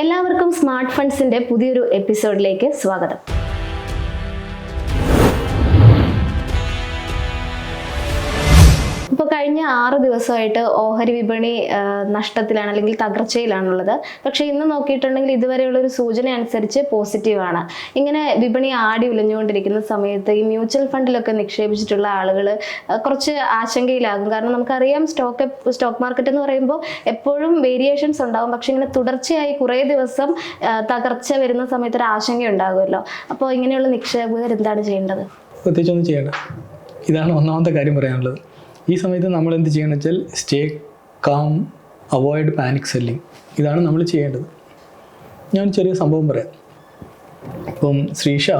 എല്ലാവർക്കും സ്മാർട്ട് ഫണ്ട്സിന്റെ പുതിയൊരു എപ്പിസോഡിലേക്ക് സ്വാഗതം. കഴിഞ്ഞ ആറ് ദിവസമായിട്ട് ഓഹരി വിപണി നഷ്ടത്തിലാണ് അല്ലെങ്കിൽ തകർച്ചയിലാണുള്ളത്. പക്ഷേ ഇന്ന് നോക്കിയിട്ടുണ്ടെങ്കിൽ ഇതുവരെയുള്ള ഒരു സൂചന അനുസരിച്ച് പോസിറ്റീവാണ്. ഇങ്ങനെ വിപണി ആടി ഉലഞ്ഞുകൊണ്ടിരിക്കുന്ന സമയത്ത് ഈ മ്യൂച്വൽ ഫണ്ടിലൊക്കെ നിക്ഷേപിച്ചിട്ടുള്ള ആളുകൾ കുറച്ച് ആശങ്കയിലാകും. കാരണം നമുക്കറിയാം സ്റ്റോക്ക് സ്റ്റോക്ക് മാർക്കറ്റ് എന്ന് പറയുമ്പോൾ എപ്പോഴും വേരിയേഷൻസ് ഉണ്ടാകും പക്ഷെ ഇങ്ങനെ തുടർച്ചയായി കുറേ ദിവസം തകർച്ച വരുന്ന സമയത്ത് ഒരു ആശങ്ക ഉണ്ടാകുമല്ലോ. അപ്പോൾ ഇങ്ങനെയുള്ള നിക്ഷേപകർ എന്താണ് ചെയ്യേണ്ടത്? പ്രത്യേകിച്ചൊന്നും ചെയ്യേണ്ട. ഇതാണ് ഒന്നാമത്തെ കാര്യം പറയാനുള്ളത്. ഈ സമയത്ത് നമ്മൾ എന്ത് ചെയ്യണം വെച്ചാൽ stay calm avoid panic selling ഇതാണ് നമ്മൾ ചെയ്യേണ്ടത്. ഞാൻ ചെറിയ സംഭവം പറയാം. ഇപ്പം ശ്രീഷ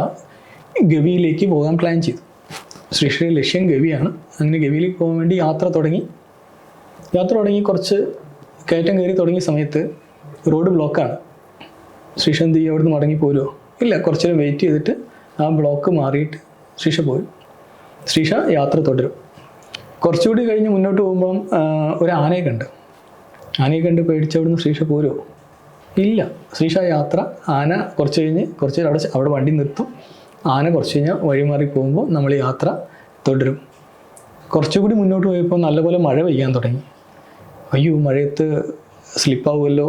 ഗവിയിലേക്ക് പോകാൻ പ്ലാൻ ചെയ്തു. ശ്രീഷയുടെ ലക്ഷ്യം ഗവിയാണ്. അങ്ങനെ ഗവിയിലേക്ക് പോകാൻ വേണ്ടി യാത്ര തുടങ്ങി. യാത്ര തുടങ്ങി കുറച്ച് കയറ്റം കയറി തുടങ്ങിയ സമയത്ത് റോഡ് ബ്ലോക്കാണ് ശ്രീഷ എന്ത് ചെയ്യും? അവിടുന്ന് മടങ്ങി പോരുമോ ഇല്ല കുറച്ചു നേരം വെയിറ്റ് ചെയ്തിട്ട് ആ ബ്ലോക്ക് മാറിയിട്ട് ശ്രീഷ പോയി. ശ്രീഷ യാത്ര തുടരും. കുറച്ചുകൂടി കഴിഞ്ഞ് മുന്നോട്ട് പോകുമ്പം ഒരു ആനയെ കണ്ട്. ആനയെ കണ്ട് പേടിച്ച് അവിടുന്ന് ശ്രീഷ പോരുമോ ഇല്ല. ശ്രീഷ യാത്ര ആന കുറച്ച് കഴിഞ്ഞ് കുറച്ച് അവിടെ അവിടെ വണ്ടി നിർത്തും. ആന കുറച്ച് കഴിഞ്ഞാൽ വഴി മാറി പോകുമ്പോൾ നമ്മൾ യാത്ര തുടരും. കുറച്ചുകൂടി മുന്നോട്ട് പോയപ്പോൾ നല്ലപോലെ മഴ പെയ്യാൻ തുടങ്ങി. അയ്യോ മഴയത്ത് സ്ലിപ്പാവുമല്ലോ.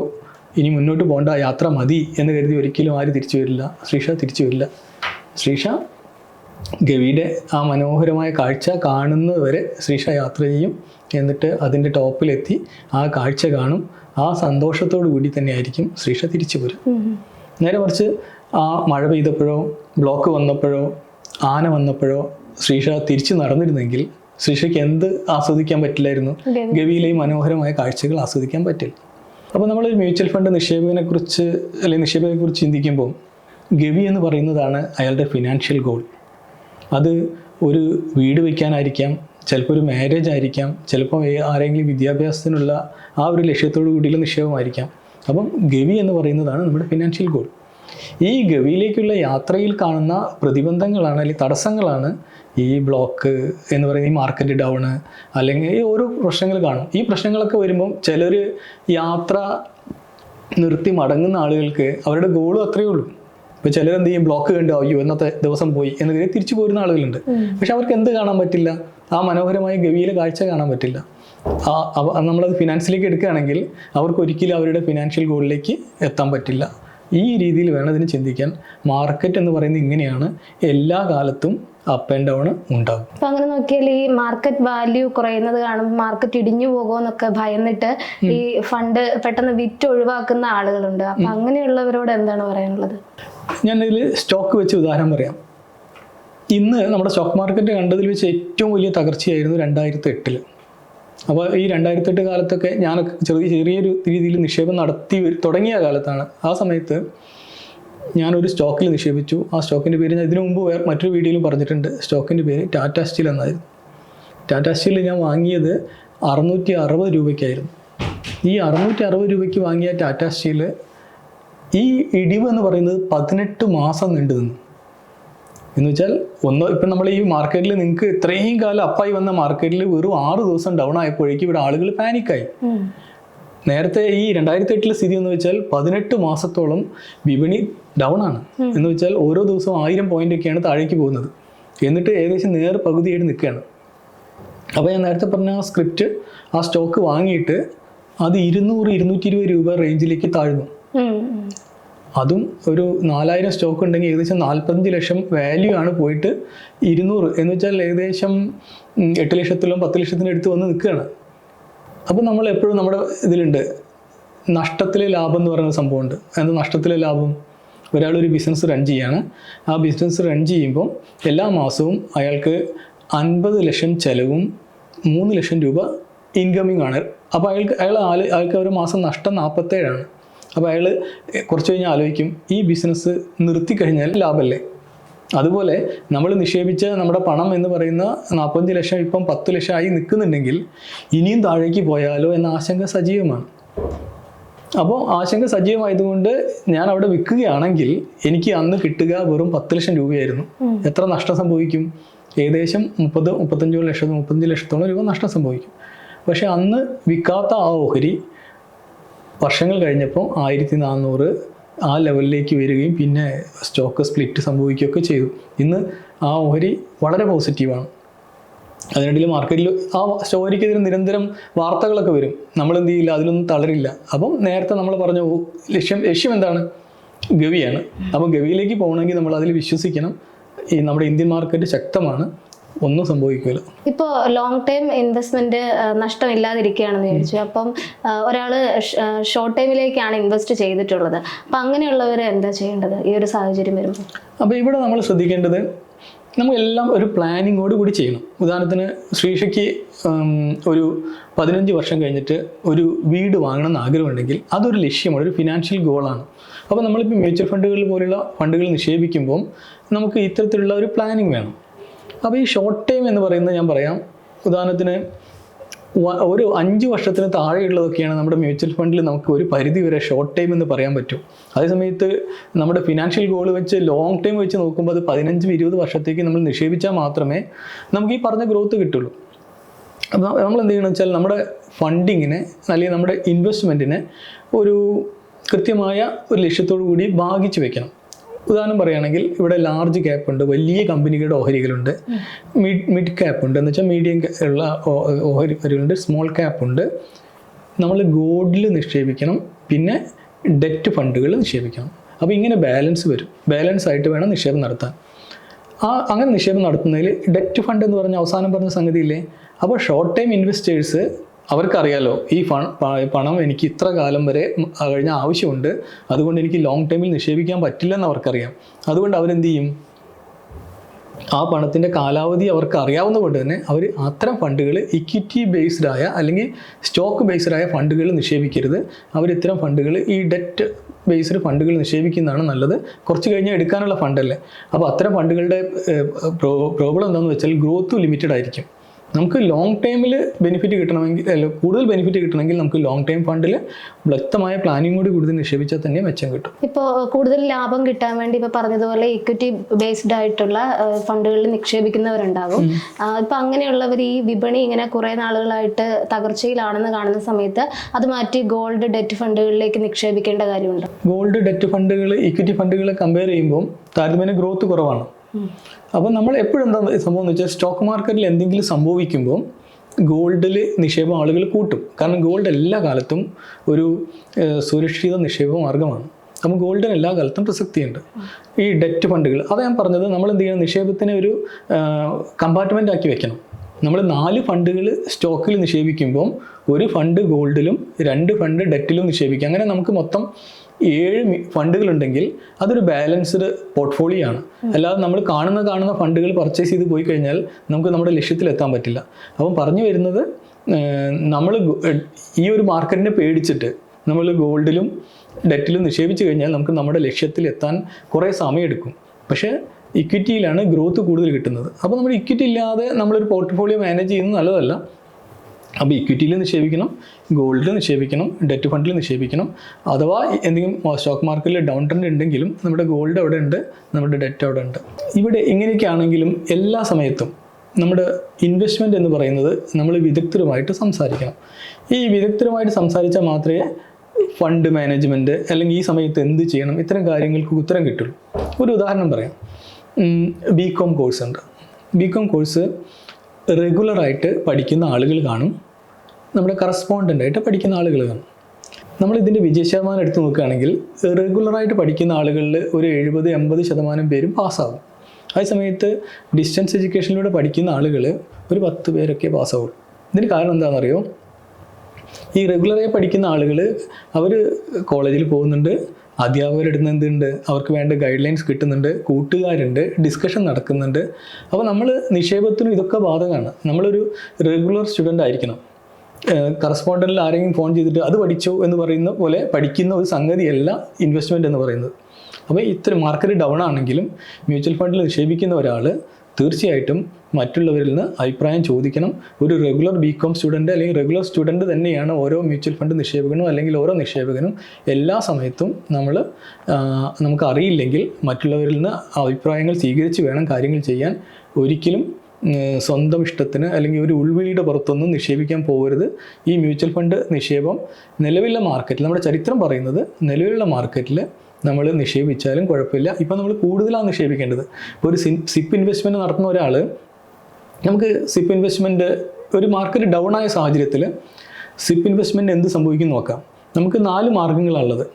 ഇനി മുന്നോട്ട് പോകേണ്ട യാത്ര മതി എന്ന് കരുതി ഒരിക്കലും ആര് തിരിച്ചു വരില്ല. ശ്രീഷ തിരിച്ചു വരില്ല. ശ്രീഷ ഗവിയുടെ ആ മനോഹരമായ കാഴ്ച കാണുന്നത് വരെ ശ്രീഷ യാത്ര ചെയ്യും. എന്നിട്ട് അതിന്റെ ടോപ്പിലെത്തി ആ കാഴ്ച കാണും. ആ സന്തോഷത്തോടു കൂടി തന്നെയായിരിക്കും ശ്രീഷ തിരിച്ചു പോരും നേരെ മറിച്ച് ആ മഴ പെയ്തപ്പോഴോ ബ്ലോക്ക് വന്നപ്പോഴോ ആന വന്നപ്പോഴോ ശ്രീഷ തിരിച്ചു നടന്നിരുന്നെങ്കിൽ ശ്രീഷയ്ക്ക് എന്ത് ആസ്വദിക്കാൻ പറ്റില്ലായിരുന്നു? ഗവിയിലെ ഈ മനോഹരമായ കാഴ്ചകൾ ആസ്വദിക്കാൻ പറ്റില്ല. അപ്പോൾ നമ്മൾ മ്യൂച്വൽ ഫണ്ട് നിക്ഷേപകനെ കുറിച്ച് അല്ലെങ്കിൽ നിക്ഷേപകനെ കുറിച്ച് ചിന്തിക്കുമ്പോൾ ഗവി എന്ന് പറയുന്നതാണ് അയാളുടെ ഫിനാൻഷ്യൽ ഗോൾ. അത് ഒരു വീട് വയ്ക്കാനായിരിക്കാം ചിലപ്പോൾ ഒരു മാരേജ് ആയിരിക്കാം ചിലപ്പോൾ ആരെങ്കിലും വിദ്യാഭ്യാസത്തിനുള്ള ആ ഒരു ലക്ഷ്യത്തോടു കൂടിയുള്ള നിക്ഷേപമായിരിക്കാം. അപ്പം ഗവി എന്ന് പറയുന്നതാണ് നമ്മുടെ ഫിനാൻഷ്യൽ ഗോൾ ഈ ഗവിയിലേക്കുള്ള യാത്രയിൽ കാണുന്ന പ്രതിബന്ധങ്ങളാണ് അല്ലെങ്കിൽ തടസ്സങ്ങളാണ് ഈ ബ്ലോക്ക് എന്ന് പറയുന്ന ഈ മാർക്കറ്റ് ഡൗൺ അല്ലെങ്കിൽ ഈ ഓരോ പ്രശ്നങ്ങൾ കാണും. ഈ പ്രശ്നങ്ങളൊക്കെ വരുമ്പം ചിലർ യാത്ര നിർത്തി മടങ്ങുന്ന ആളുകൾക്ക് അവരുടെ ഗോളും അത്രയേ ഉള്ളൂ. ഇപ്പൊ ചിലർ എന്ത് ചെയ്യും? ബ്ലോക്ക് കണ്ടു. അയ്യോ ഇന്നത്തെ ദിവസം പോയി എന്ന് കരുതി തിരിച്ചു പോരുന്ന ആളുകളുണ്ട്. പക്ഷെ അവർക്ക് എന്ത് കാണാൻ പറ്റില്ല? ആ മനോഹരമായ ഗവിയിലെ കാഴ്ച കാണാൻ പറ്റില്ല. ആ നമ്മളത് ഫിനാൻസിലേക്ക് എടുക്കുകയാണെങ്കിൽ അവർക്ക് ഒരിക്കലും അവരുടെ ഫിനാൻഷ്യൽ ഗോളിലേക്ക് എത്താൻ പറ്റില്ല. ഈ രീതിയിൽ വേണം ഇതിന് ചിന്തിക്കാൻ. മാർക്കറ്റ് എന്ന് പറയുന്നത് ഇങ്ങനെയാണ്. എല്ലാ കാലത്തും അപ്പ് ആൻഡ് ഡൗൺ ഉണ്ടാകും. അപ്പൊ അങ്ങനെ നോക്കിയാൽ ഈ മാർക്കറ്റ് വാല്യൂ കുറയുന്നത് കാണുമ്പോൾ മാർക്കറ്റ് ഇടിഞ്ഞു പോകുമെന്നൊക്കെ ഭയന്നിട്ട് ഈ ഫണ്ട് പെട്ടെന്ന് വിറ്റ് ഒഴിവാക്കുന്ന ആളുകളുണ്ട്. അപ്പൊ അങ്ങനെയുള്ളവരോട് എന്താണ് പറയാനുള്ളത്? ഞാൻ ഞാനിതിൽ സ്റ്റോക്ക് വെച്ച് ഉദാഹരണം പറയാം. ഇന്ന് നമ്മുടെ സ്റ്റോക്ക് മാർക്കറ്റ് കണ്ടതിൽ വെച്ച് ഏറ്റവും വലിയ തകർച്ചയായിരുന്നു രണ്ടായിരത്തി എട്ടിൽ അപ്പോൾ ഈ രണ്ടായിരത്തി എട്ട് കാലത്തൊക്കെ ഞാനൊക്കെ ചെറിയ ചെറിയൊരു രീതിയിൽ നിക്ഷേപം നടത്തി തുടങ്ങിയ കാലത്താണ്. ആ സമയത്ത് ഞാനൊരു സ്റ്റോക്കിൽ നിക്ഷേപിച്ചു. ആ സ്റ്റോക്കിന്റെ പേര് ഞാൻ ഇതിനു മുമ്പ് വേറെ മറ്റൊരു വീഡിയോയിലും പറഞ്ഞിട്ടുണ്ട്. സ്റ്റോക്കിന്റെ പേര് ടാറ്റ സ്റ്റീൽ എന്നായിരുന്നു. ടാറ്റ സ്റ്റീൽ ഞാൻ വാങ്ങിയത് അറുന്നൂറ്റി അറുപത് രൂപയ്ക്കായിരുന്നു. ഈ അറുന്നൂറ്റി അറുപത് രൂപയ്ക്ക് വാങ്ങിയ ടാറ്റ സ്റ്റീൽ ഈ ഇടിവ് എന്ന് പറയുന്നത് പതിനെട്ട് മാസം നീണ്ടു നിന്നു. എന്ന് വെച്ചാൽ ഒന്ന് ഇപ്പം നമ്മൾ ഈ മാർക്കറ്റിൽ നിങ്ങൾക്ക് ഇത്രയും കാലം അപ്പായി വന്ന മാർക്കറ്റിൽ വെറും ആറ് ദിവസം ഡൗൺ ആയപ്പോഴേക്കും ഇവിടെ ആളുകൾ പാനിക്കായി നേരത്തെ ഈ രണ്ടായിരത്തി എട്ടിലെ സ്ഥിതി എന്ന് വെച്ചാൽ പതിനെട്ട് മാസത്തോളം വിപണി ഡൗൺ ആണ്. എന്ന് വെച്ചാൽ ഓരോ ദിവസവും ആയിരം പോയിന്റ് ഒക്കെയാണ് താഴേക്ക് പോകുന്നത്. എന്നിട്ട് ഏകദേശം നേർ പകുതിയായിട്ട് നിൽക്കുകയാണ്. അപ്പോൾ ഞാൻ നേരത്തെ പറഞ്ഞ ആ സ്ക്രിപ്റ്റ് ആ സ്റ്റോക്ക് വാങ്ങിയിട്ട് അത് ഇരുന്നൂറ് ഇരുന്നൂറ്റി ഇരുപത് രൂപ റേഞ്ചിലേക്ക് താഴ്ന്നു. അതും ഒരു നാലായിരം സ്റ്റോക്ക് ഉണ്ടെങ്കിൽ ഏകദേശം നാൽപ്പത്തഞ്ച് ലക്ഷം വാല്യൂ ആണ് പോയിട്ട് ഇരുന്നൂറ്. എന്ന് വെച്ചാൽ ഏകദേശം എട്ട് ലക്ഷത്തിലും പത്ത് ലക്ഷത്തിനും അടുത്ത് വന്ന് നിൽക്കുകയാണ്. അപ്പോൾ നമ്മൾ എപ്പോഴും നമ്മുടെ ഇതിലുണ്ട്. നഷ്ടത്തിലെ ലാഭം എന്ന് പറയുന്ന സംഭവമുണ്ട്. അതായത് നഷ്ടത്തിലെ ലാഭം? ഒരാൾ ഒരു ബിസിനസ് റൺ ചെയ്യാണ്. ആ ബിസിനസ് റൺ ചെയ്യുമ്പോൾ എല്ലാ മാസവും അയാൾക്ക് അൻപത് ലക്ഷം ചിലവും മൂന്ന് ലക്ഷം രൂപ ഇൻകമിങ് ആണ്. അപ്പോൾ അയാൾക്ക് അയാൾ ആൽ അയാൾക്ക് ഒരു മാസം നഷ്ടം നാൽപ്പത്തേഴാണ് അപ്പോൾ അയാൾ കുറച്ച് കഴിഞ്ഞ് ആലോചിക്കും ഈ ബിസിനസ് നിർത്തി കഴിഞ്ഞാൽ ലാഭമല്ലേ അതുപോലെ നമ്മൾ നിക്ഷേപിച്ച നമ്മുടെ പണം എന്ന് പറയുന്ന നാൽപ്പത്തഞ്ച് ലക്ഷം ഇപ്പം പത്ത് ലക്ഷം ആയി നിൽക്കുന്നുണ്ടെങ്കിൽ ഇനിയും താഴേക്ക് പോയാലോ എന്ന ആശങ്ക സജീവമാണ്. അപ്പോൾ ആശങ്ക സജീവമായതുകൊണ്ട് ഞാൻ അവിടെ വിൽക്കുകയാണെങ്കിൽ എനിക്ക് അന്ന് കിട്ടുക വെറും പത്ത് ലക്ഷം രൂപയായിരുന്നു. എത്ര നഷ്ടം സംഭവിക്കും? ഏകദേശം മുപ്പത് മുപ്പത്തഞ്ചോ ലക്ഷം മുപ്പത്തഞ്ച് ലക്ഷത്തോളം രൂപ നഷ്ടം സംഭവിക്കും. പക്ഷെ അന്ന് വിൽക്കാത്ത ആ ഓഹരി വർഷങ്ങൾ കഴിഞ്ഞപ്പോൾ ആയിരത്തി നാനൂറ് ആ ലെവലിലേക്ക് വരികയും പിന്നെ സ്റ്റോക്ക് സ്പ്ലിറ്റ് സംഭവിക്കുകയൊക്കെ ചെയ്തു. ഇന്ന് ആ ഓഹരി വളരെ പോസിറ്റീവാണ് അതിനിടയിൽ മാർക്കറ്റിൽ ആ സ്റ്റോറിക്കെതിരെ നിരന്തരം വാർത്തകളൊക്കെ വരും. നമ്മൾ എന്ത് ചെയ്യില്ല അതിലൊന്നും തളരില്ല. അപ്പം നേരത്തെ നമ്മൾ പറഞ്ഞ ലക്ഷ്യം ലക്ഷ്യം എന്താണ്? ഗവിയാണ്. അപ്പം ഗവിയിലേക്ക് പോകണമെങ്കിൽ നമ്മൾ അതിൽ വിശ്വസിക്കണം. ഈ നമ്മുടെ ഇന്ത്യൻ മാർക്കറ്റ് ശക്തമാണ്. ഒന്നും സംഭവിക്കില്ല ഇപ്പോൾ ലോങ് ടൈം ഇൻവെസ്റ്റ്മെന്റ് നഷ്ടമില്ലാതിരിക്കുകയാണെന്ന് ചോദിച്ചു. അപ്പം ഒരാൾ ഷോർട്ട് ടൈമിലേക്കാണ് ഇൻവെസ്റ്റ് ചെയ്തിട്ടുള്ളത്. അപ്പം അങ്ങനെയുള്ളവർ എന്താ ചെയ്യേണ്ടത്? ഈ ഒരു സാഹചര്യം വരുമ്പോൾ അപ്പോൾ ഇവിടെ നമ്മൾ ശ്രദ്ധിക്കേണ്ടത് നമ്മളെല്ലാം ഒരു പ്ലാനിങ്ങോട് കൂടി ചെയ്യണം. ഉദാഹരണത്തിന് ശ്രീഷയ്ക്ക് ഒരു പതിനഞ്ച് വർഷം കഴിഞ്ഞിട്ട് ഒരു വീട് വാങ്ങണം എന്ന് ആഗ്രഹമുണ്ടെങ്കിൽ അതൊരു ലക്ഷ്യമാണ് ഒരു ഫിനാൻഷ്യൽ ഗോളാണ് അപ്പോൾ നമ്മളിപ്പോൾ മ്യൂച്വൽ ഫണ്ടുകൾ പോലുള്ള ഫണ്ടുകൾ നിക്ഷേപിക്കുമ്പോൾ നമുക്ക് ഇത്തരത്തിലുള്ള ഒരു പ്ലാനിങ് വേണം. അപ്പോൾ ഈ ഷോർട്ട് ടൈം എന്ന് പറയുന്നത് ഞാൻ പറയാം. ഉദാഹരണത്തിന് ഒരു അഞ്ച് വർഷത്തിന് താഴെയുള്ളതൊക്കെയാണ് നമ്മുടെ മ്യൂച്വൽ ഫണ്ടിൽ നമുക്ക് ഒരു പരിധി വരെ ഷോർട്ട് ടൈം എന്ന് പറയാൻ പറ്റും. അതേസമയത്ത് നമ്മുടെ ഫിനാൻഷ്യൽ ഗോൾ വെച്ച് ലോങ് ടൈം വെച്ച് നോക്കുമ്പോൾ അത് പതിനഞ്ചും ഇരുപത് വർഷത്തേക്ക് നമ്മൾ നിക്ഷേപിച്ചാൽ മാത്രമേ നമുക്ക് ഈ പറഞ്ഞ ഗ്രോത്ത് കിട്ടുള്ളൂ. അപ്പോൾ നമ്മൾ എന്ത് ചെയ്യണം വെച്ചാൽ നമ്മുടെ ഫണ്ടിങ്ങിനെ അല്ലെങ്കിൽ നമ്മുടെ ഇൻവെസ്റ്റ്മെന്റിനെ ഒരു കൃത്യമായ ഒരു ലക്ഷ്യത്തോടു കൂടി ഭാഗിച്ചു വെക്കണം. ഉദാഹരണം പറയുകയാണെങ്കിൽ ഇവിടെ ലാർജ് ക്യാപ്പ് ഉണ്ട് വലിയ കമ്പനികളുടെ ഓഹരികളുണ്ട് മിഡ് മിഡ് ക്യാപ്പ് ഉണ്ട്. എന്ന് വെച്ചാൽ മീഡിയം ഉള്ള ഓഹരി ഓഹരികളുണ്ട് സ്മോൾ ക്യാപ്പ് ഉണ്ട്. നമ്മൾ ഗോൾഡിൽ നിക്ഷേപിക്കണം പിന്നെ ഡെറ്റ് ഫണ്ടുകൾ നിക്ഷേപിക്കണം. അപ്പോൾ ഇങ്ങനെ ബാലൻസ് വരും. ബാലൻസ് ആയിട്ട് വേണം നിക്ഷേപം നടത്താൻ. ആ അങ്ങനെ നിക്ഷേപം നടത്തുന്നതിൽ ഡെറ്റ് ഫണ്ട് എന്ന് പറഞ്ഞ അവസാനം പറഞ്ഞ സംഗതിയില്ലേ? അപ്പോൾ ഷോർട്ട് ടൈം ഇൻവെസ്റ്റേഴ്സ് അവർക്കറിയാലോ ഈ പണം എനിക്ക് ഇത്ര കാലം വരെ കഴിഞ്ഞ ആവശ്യമുണ്ട്. അതുകൊണ്ട് എനിക്ക് ലോങ് ടൈമിൽ നിക്ഷേപിക്കാൻ പറ്റില്ലെന്ന് അവർക്കറിയാം. അതുകൊണ്ട് അവരെന്ത് ചെയ്യും? ആ പണത്തിന്റെ കാലാവധി അവർക്ക് അറിയാവുന്ന കൊണ്ട് തന്നെ അവർ അത്തരം ഫണ്ടുകൾ ഇക്വിറ്റി ബേസ്ഡ് ആയ അല്ലെങ്കിൽ സ്റ്റോക്ക് ബേസ്ഡ് ആയ ഫണ്ടുകൾ നിക്ഷേപിക്കരുത്. അവർ ഇത്തരം ഫണ്ടുകൾ ഈ ഡെറ്റ് ബേസ്ഡ് ഫണ്ടുകൾ നിക്ഷേപിക്കുന്നതാണ് നല്ലത്. കുറച്ച് കഴിഞ്ഞാൽ എടുക്കാനുള്ള ഫണ്ടല്ലേ അപ്പോൾ അത്തരം ഫണ്ടുകളുടെ പ്രോബ്ലം എന്താണെന്ന് വെച്ചാൽ ഗ്രോത്ത് ലിമിറ്റഡ് ആയിരിക്കും. നമുക്ക് ലോങ് ടൈമിൽ ബെനിഫിറ്റ് കിട്ടണമെങ്കിൽ അല്ല കൂടുതൽ ബെനിഫിറ്റ് കിട്ടണമെങ്കിൽ നമുക്ക് ലോങ് ടൈം ഫണ്ടിൽ വ്യക്തമായ പ്ലാനിങ്ങോട് കൂടുതൽ നിക്ഷേപിച്ചാൽ തന്നെ മെച്ചം കിട്ടും. ഇപ്പോൾ കൂടുതൽ ലാഭം കിട്ടാൻ വേണ്ടി ഇപ്പോൾ പറഞ്ഞതുപോലെ ഇക്വിറ്റി ബേസ്ഡ് ആയിട്ടുള്ള ഫണ്ടുകളിൽ നിക്ഷേപിക്കുന്നവരുണ്ടാകും. ഇപ്പം അങ്ങനെയുള്ളവർ ഈ വിപണി ഇങ്ങനെ കുറെ നാളുകളായിട്ട് തകർച്ചയിലാണെന്ന് കാണുന്ന സമയത്ത് അത് മാറ്റി ഗോൾഡ് ഡെറ്റ് ഫണ്ടുകളിലേക്ക് നിക്ഷേപിക്കേണ്ട കാര്യമുണ്ട്? ഗോൾഡ് ഡെറ്റ് ഫണ്ടുകൾ ഇക്വിറ്റി ഫണ്ടുകളെ കമ്പയർ ചെയ്യുമ്പോൾ താരതമ്യേന ഗ്രോത്ത് കുറവാണ്. അപ്പോൾ നമ്മൾ എപ്പോഴും എന്താ സംഭവം എന്ന് വെച്ചാൽ സ്റ്റോക്ക് മാർക്കറ്റിൽ എന്തെങ്കിലും സംഭവിക്കുമ്പോൾ ഗോൾഡിൽ നിക്ഷേപം ആളുകൾ കൂട്ടും. കാരണം ഗോൾഡ് എല്ലാ കാലത്തും ഒരു സുരക്ഷിത നിക്ഷേപ മാർഗമാണ്. അപ്പോൾ ഗോൾഡിന് എല്ലാ കാലത്തും പ്രസക്തിയുണ്ട് ഈ ഡെറ്റ് ഫണ്ടുകൾ അത് ഞാൻ പറഞ്ഞത് നമ്മൾ എന്ത് ചെയ്യണം? നിക്ഷേപത്തിന് ഒരു കമ്പാർട്ട്മെന്റ് ആക്കി വെക്കണം. നമ്മൾ നാല് ഫണ്ടുകൾ സ്റ്റോക്കിൽ നിക്ഷേപിക്കുമ്പം ഒരു ഫണ്ട് ഗോൾഡിലും രണ്ട് ഫണ്ട് ഡെറ്റിലും നിക്ഷേപിക്കുക. അങ്ങനെ നമുക്ക് മൊത്തം ഏഴ് ഫണ്ടുകളുണ്ടെങ്കിൽ അതൊരു ബാലൻസ്ഡ് പോർട്ട്ഫോളിയോ ആണ് അല്ലാതെ നമ്മൾ കാണുന്ന കാണുന്ന ഫണ്ടുകൾ പർച്ചേസ് ചെയ്ത് പോയി കഴിഞ്ഞാൽ നമുക്ക് നമ്മുടെ ലക്ഷ്യത്തിൽ എത്താൻ പറ്റില്ല. അപ്പം പറഞ്ഞു വരുന്നത് നമ്മൾ ഈ ഒരു മാർക്കറ്റിനെ പേടിച്ചിട്ട് നമ്മൾ ഗോൾഡിലും ഡെറ്റിലും നിക്ഷേപിച്ച് കഴിഞ്ഞാൽ നമുക്ക് നമ്മുടെ ലക്ഷ്യത്തിൽ എത്താൻ കുറേ സമയമെടുക്കും. പക്ഷേ ഇക്വിറ്റിയിലാണ് ഗ്രോത്ത് കൂടുതൽ കിട്ടുന്നത്. അപ്പോൾ നമ്മൾ ഇക്വിറ്റി ഇല്ലാതെ നമ്മളൊരു പോർട്ട്ഫോളിയോ മാനേജ് ചെയ്യുന്നത് നല്ലതല്ല. അപ്പോൾ ഇക്വിറ്റിയിൽ നിക്ഷേപിക്കണം ഗോൾഡിൽ നിക്ഷേപിക്കണം ഡെറ്റ് ഫണ്ടിൽ നിക്ഷേപിക്കണം. അഥവാ എന്തെങ്കിലും സ്റ്റോക്ക് മാർക്കറ്റിൽ ഡൗൺ ട്രെൻഡ് ഉണ്ടെങ്കിലും നമ്മുടെ ഗോൾഡ് അവിടെ ഉണ്ട് നമ്മുടെ ഡെറ്റ് അവിടെ ഉണ്ട്. ഇവിടെ ഇങ്ങനെയൊക്കെ ആണെങ്കിലും എല്ലാ സമയത്തും നമ്മുടെ ഇൻവെസ്റ്റ്മെന്റ് എന്ന് പറയുന്നത് നമ്മൾ വിദഗ്ധരുമായിട്ട് സംസാരിക്കണം. ഈ വിദഗ്ധരുമായിട്ട് സംസാരിച്ചാൽ മാത്രമേ ഫണ്ട് മാനേജ്മെന്റ് അല്ലെങ്കിൽ ഈ സമയത്ത് എന്ത് ചെയ്യണം ഇത്തരം കാര്യങ്ങൾക്ക് ഉത്തരം കിട്ടുള്ളൂ. ഒരു ഉദാഹരണം പറയാം. ബി കോം കോഴ്സ് ഉണ്ട്. ബി കോം കോഴ്സ് റെഗുലറായിട്ട് പഠിക്കുന്ന ആളുകൾ കാണും. നമ്മുടെ കറസ്പോണ്ടന്റായിട്ട് പഠിക്കുന്ന ആളുകൾ കാണും. നമ്മൾ ഇതിന്റെ വിജയ ശതമാനം എടുത്ത് നോക്കുകയാണെങ്കിൽ റെഗുലറായിട്ട് പഠിക്കുന്ന ആളുകളിൽ ഒരു എഴുപത് എൺപത് ശതമാനം പേരും പാസ്സാകും അതേ സമയത്ത് ഡിസ്റ്റൻസ് എഡ്യൂക്കേഷനിലൂടെ പഠിക്കുന്ന ആളുകൾ ഒരു പത്ത് പേരൊക്കെ പാസ്സാവുള്ളൂ ഇതിന് കാരണം എന്താണെന്നറിയോ? ഈ റെഗുലറായി പഠിക്കുന്ന ആളുകൾ അവർ കോളേജിൽ പോകുന്നുണ്ട്. അധ്യാപകരുടെ അടുത്ത് എന്തുണ്ട്? അവർക്ക് വേണ്ട ഗൈഡ് ലൈൻസ് കിട്ടുന്നുണ്ട് കൂട്ടുകാരുണ്ട് ഡിസ്കഷൻ നടക്കുന്നുണ്ട്. അപ്പോൾ നമ്മൾ നിക്ഷേപത്തിനും ഇതൊക്കെ ബാധകമാണ്. നമ്മളൊരു റെഗുലർ സ്റ്റുഡന്റ് ആയിരിക്കണം. കറസ്പോണ്ടന്റിൽ ആരെങ്കിലും ഫോൺ ചെയ്തിട്ട് അത് പഠിച്ചോ എന്ന് പറയുന്ന പോലെ പഠിക്കുന്ന ഒരു സംഗതിയല്ല ഇൻവെസ്റ്റ്മെന്റ് എന്ന് പറയുന്നത്. അപ്പോൾ ഇത്ര മാർക്കറ്റ് ഡൗൺ ആണെങ്കിലും മ്യൂച്വൽ ഫണ്ടിൽ നിക്ഷേപിക്കുന്ന ഒരാൾ തീർച്ചയായിട്ടും മറ്റുള്ളവരിൽ നിന്ന് അഭിപ്രായം ചോദിക്കണം. ഒരു റെഗുലർ ബി കോം സ്റ്റുഡന്റ് അല്ലെങ്കിൽ റെഗുലർ സ്റ്റുഡന്റ് തന്നെയാണ് ഓരോ മ്യൂച്വൽ ഫണ്ട് നിക്ഷേപകനും അല്ലെങ്കിൽ ഓരോ നിക്ഷേപകനും എല്ലാ സമയത്തും നമ്മൾ നമുക്ക് അറിയില്ലെങ്കിൽ മറ്റുള്ളവരിൽ നിന്ന് അഭിപ്രായങ്ങൾ സ്വീകരിച്ച് വേണം കാര്യങ്ങൾ ചെയ്യാൻ. ഒരിക്കലും സ്വന്തം ഇഷ്ടത്തിന് അല്ലെങ്കിൽ ഒരു ഉൾവിളിയുടെ പുറത്തൊന്നും നിക്ഷേപിക്കാൻ പോകരുത്. ഈ മ്യൂച്വൽ ഫണ്ട് നിക്ഷേപം നിലവിലുള്ള മാർക്കറ്റിൽ നമ്മുടെ ചരിത്രം പറയുന്നത് നിലവിലുള്ള മാർക്കറ്റിൽ നമ്മൾ നിക്ഷേപിച്ചാലും കുഴപ്പമില്ല. ഇപ്പം നമ്മൾ കൂടുതലാണ് നിക്ഷേപിക്കേണ്ടത്. ഇപ്പോൾ ഒരു സിപ്പ് ഇൻവെസ്റ്റ്മെന്റ് നടത്തുന്ന ഒരാൾ നമുക്ക് സിപ്പ് ഇൻവെസ്റ്റ്മെന്റ് ഒരു മാർക്കറ്റ് ഡൗൺ ആയ സാഹചര്യത്തിൽ സിപ്പ് ഇൻവെസ്റ്റ്മെന്റ് എന്ത് സംഭവിക്കും നോക്കാം. നമുക്ക് നാല് മാർഗങ്ങളാണുള്ളത്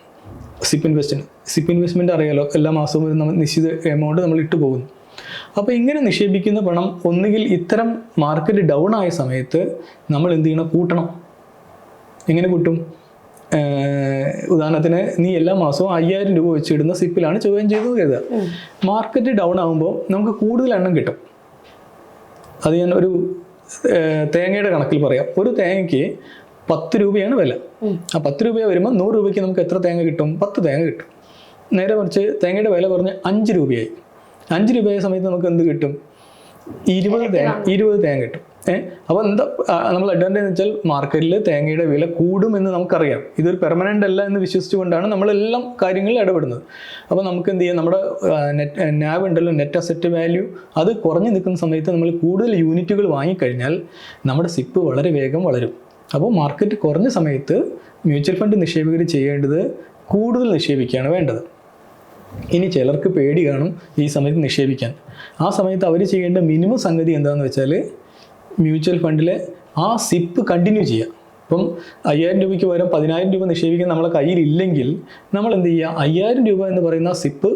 സിപ്പ് ഇൻവെസ്റ്റിന് സിപ്പ് ഇൻവെസ്റ്റ്മെന്റ് അറിയാലോ എല്ലാ മാസവും ഒരു നമ്മൾ നിശ്ചിത എമൗണ്ട് നമ്മൾ ഇട്ട് പോകുന്നു. അപ്പോൾ ഇങ്ങനെ നിക്ഷേപിക്കുന്ന പണം ഒന്നുകിൽ ഇത്തരം മാർക്കറ്റ് ഡൗൺ ആയ സമയത്ത് നമ്മൾ എന്ത് ചെയ്യണം? കൂട്ടണം. എങ്ങനെ കൂട്ടും? ഉദാഹരണത്തിന് നീ എല്ലാ മാസവും അയ്യായിരം രൂപ വെച്ചിടുന്ന സിപ്പിലാണ് ചോദ്യം ചെയ്തത് കരുതുക. മാർക്കറ്റ് ഡൗൺ ആകുമ്പോൾ നമുക്ക് കൂടുതൽ എണ്ണം കിട്ടും. അത് ഞാൻ ഒരു തേങ്ങയുടെ കണക്കിൽ പറയാം. ഒരു തേങ്ങയ്ക്ക് പത്ത് രൂപയാണ് വില. ആ പത്ത് രൂപ വരുമ്പോൾ നൂറ് രൂപയ്ക്ക് നമുക്ക് എത്ര തേങ്ങ കിട്ടും? പത്ത് തേങ്ങ കിട്ടും. നേരെ മറിച്ച് തേങ്ങയുടെ വില കുറഞ്ഞ് അഞ്ച് രൂപയായി. അഞ്ച് രൂപയായ സമയത്ത് നമുക്ക് എന്ത് കിട്ടും? ഇരുപത് തേങ്ങ ഇരുപത് തേങ്ങ കിട്ടും. ഏഹ് അപ്പോൾ എന്താ നമ്മൾ അഡ്വാന്റേജ് എന്ന് വെച്ചാൽ മാർക്കറ്റിൽ തേങ്ങയുടെ വില കൂടുമെന്ന് നമുക്കറിയാം. ഇതൊരു പെർമനന്റ് അല്ല എന്ന് വിശ്വസിച്ചുകൊണ്ടാണ് നമ്മളെല്ലാം കാര്യങ്ങളിൽ ഇടപെടുന്നത്. അപ്പോൾ നമുക്ക് എന്ത് ചെയ്യാം? നമ്മുടെ നെറ്റ് നാവ് ഉണ്ടല്ലോ നെറ്റ് അസെറ്റ് വാല്യൂ അത് കുറഞ്ഞു നിൽക്കുന്ന സമയത്ത് നമ്മൾ കൂടുതൽ യൂണിറ്റുകൾ വാങ്ങിക്കഴിഞ്ഞാൽ നമ്മുടെ സിപ്പ് വളരെ വേഗം വളരും. അപ്പോൾ മാർക്കറ്റ് കുറഞ്ഞ സമയത്ത് മ്യൂച്വൽ ഫണ്ട് നിക്ഷേപകർ ചെയ്യേണ്ടത് കൂടുതൽ നിക്ഷേപിക്കുകയാണ് വേണ്ടത്. ഇനി ചിലർക്ക് പേടി കാണും ഈ സമയത്ത് നിക്ഷേപിക്കാൻ. ആ സമയത്ത് അവർ ചെയ്യേണ്ട മിനിമം സംഗതി എന്താണെന്ന് വെച്ചാൽ മ്യൂച്വൽ ഫണ്ടിലെ ആ സിപ്പ് കണ്ടിന്യൂ ചെയ്യുക. ഇപ്പം അയ്യായിരം രൂപയ്ക്ക് പകരം പതിനായിരം രൂപ നിക്ഷേപിക്കാൻ നമ്മളെ കയ്യിലില്ലെങ്കിൽ നമ്മൾ എന്ത് ചെയ്യുക? അയ്യായിരം രൂപ എന്ന് പറയുന്ന സിപ്പ്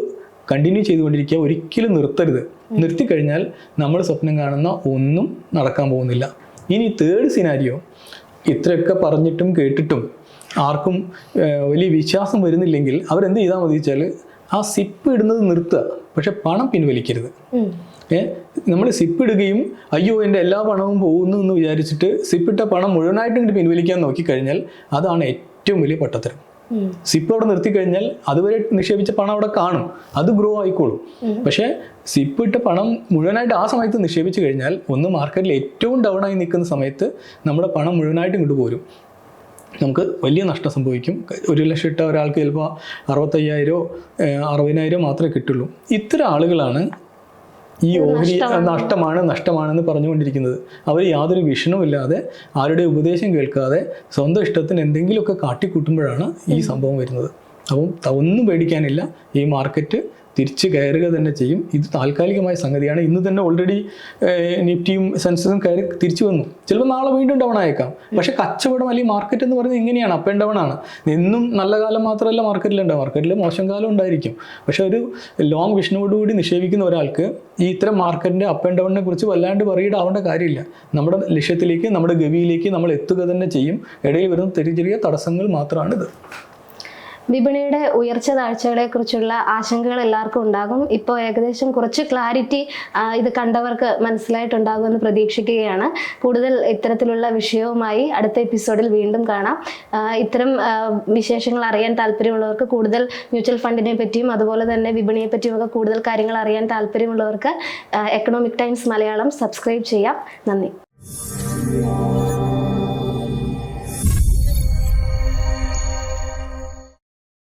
കണ്ടിന്യൂ ചെയ്തുകൊണ്ടിരിക്കുക. ഒരിക്കലും നിർത്തരുത്. നിർത്തിക്കഴിഞ്ഞാൽ നമ്മൾ സ്വപ്നം കാണുന്ന ഒന്നും നടക്കാൻ പോകുന്നില്ല. ഇനി തേർഡ് സിനാരിയോ ഇത്രയൊക്കെ പറഞ്ഞിട്ടും കേട്ടിട്ടും ആർക്കും വലിയ വിശ്വാസം വരുന്നില്ലെങ്കിൽ അവരെന്ത് ചെയ്താൽ മതി വെച്ചാൽ ആ സിപ്പ് ഇടുന്നത് നിർത്തുക. പക്ഷെ പണം പിൻവലിക്കരുത്. ഏഹ് നമ്മൾ സിപ്പ് ഇടുകയും അയ്യോ എന്റെ എല്ലാ പണവും പോകുന്നു എന്ന് വിചാരിച്ചിട്ട് സിപ്പിട്ട പണം മുഴുവനായിട്ടും ഇങ്ങോട്ട് പിൻവലിക്കാൻ നോക്കിക്കഴിഞ്ഞാൽ അതാണ് ഏറ്റവും വലിയ പട്ടത്തരം. സിപ്പ് അവിടെ നിർത്തിക്കഴിഞ്ഞാൽ അതുവരെ നിക്ഷേപിച്ച പണം അവിടെ കാണും. അത് ഗ്രോ ആയിക്കോളും. പക്ഷേ സിപ്പ് ഇട്ട പണം മുഴുവനായിട്ട് ആ സമയത്ത് നിക്ഷേപിച്ചു കഴിഞ്ഞാൽ ഒന്ന് മാർക്കറ്റിൽ ഏറ്റവും ഡൗൺ ആയി നിൽക്കുന്ന സമയത്ത് നമ്മുടെ പണം മുഴുവനായിട്ട് ഇങ്ങോട്ട് പോരും. നമുക്ക് വലിയ നഷ്ടം സംഭവിക്കും. ഒരു ലക്ഷം ഇട്ട ഒരാൾക്ക് ചിലപ്പോൾ അറുപത്തയ്യായിരമോ അറുപതിനായിരമോ മാത്രമേ കിട്ടുള്ളൂ. ഇത്തരം ആളുകളാണ് ഈ ഓഹരി നഷ്ടമാണ്. നഷ്ടമാണെന്ന് പറഞ്ഞുകൊണ്ടിരിക്കുന്നത്. അവർ യാതൊരു വിഷണമില്ലാതെ ആരുടെ ഉപദേശം കേൾക്കാതെ സ്വന്തം ഇഷ്ടത്തിന് എന്തെങ്കിലുമൊക്കെ കാട്ടിക്കൂട്ടുമ്പോഴാണ് ഈ സംഭവം വരുന്നത്. അപ്പം ഒന്നും പേടിക്കാനില്ല. ഈ മാർക്കറ്റ് തിരിച്ച് കയറുക തന്നെ ചെയ്യും. ഇത് താൽക്കാലികമായ സംഗതിയാണ്. ഇന്ന് തന്നെ ഓൾറെഡി നിഫ്റ്റിയും സെൻസസും കയറി തിരിച്ചു വന്നു. ചിലപ്പോൾ നാളെ വീണ്ടും ഡൗൺ ആയേക്കാം. പക്ഷേ കച്ചവടം അല്ലെങ്കിൽ മാർക്കറ്റ് എന്ന് പറയുന്നത് ഇങ്ങനെയാണ്. അപ്പ് ആൻഡ് ഡൗൺ ആണ്. എന്നും നല്ല കാലം മാത്രമല്ല മാർക്കറ്റിലുണ്ടാവും മാർക്കറ്റിൽ മോശം കാലം ഉണ്ടായിരിക്കും. പക്ഷേ ഒരു ലോങ് വിഷനോടുകൂടി നിക്ഷേപിക്കുന്ന ഒരാൾക്ക് ഈ ഇത്തരം മാർക്കറ്റിന്റെ അപ്പ് ആൻഡ് ഡൗണിനെ കുറിച്ച് വല്ലാണ്ട് പറയിടാവേണ്ട കാര്യമില്ല. നമ്മുടെ ലക്ഷ്യത്തിലേക്ക് നമ്മുടെ ഗവിയിലേക്ക് നമ്മൾ എത്തുക തന്നെ ചെയ്യും. ഇടയിൽ വരുന്ന ചെറിയ ചെറിയ തടസ്സങ്ങൾ മാത്രമാണിത് വിപണിയുടെ ഉയർച്ച താഴ്ചകളെ കുറിച്ചുള്ള ആശങ്കകൾ എല്ലാവർക്കും ഉണ്ടാകും. ഇപ്പോൾ ഏകദേശം കുറച്ച് ക്ലാരിറ്റി ഇത് കണ്ടവർക്ക് മനസ്സിലായിട്ടുണ്ടാകും എന്ന് പ്രതീക്ഷിക്കുകയാണ്. കൂടുതൽ ഇത്തരത്തിലുള്ള വിഷയവുമായി അടുത്ത എപ്പിസോഡിൽ വീണ്ടും കാണാം. ഇത്തരം വിശേഷങ്ങൾ അറിയാൻ താല്പര്യമുള്ളവർക്ക് കൂടുതൽ മ്യൂച്വൽ ഫണ്ടിനെ പറ്റിയും അതുപോലെ തന്നെ വിപണിയെ പറ്റിയും ഒക്കെ കൂടുതൽ കാര്യങ്ങൾ അറിയാൻ താല്പര്യമുള്ളവർക്ക് എക്കണോമിക് ടൈംസ് മലയാളം സബ്സ്ക്രൈബ് ചെയ്യാം. നന്ദി.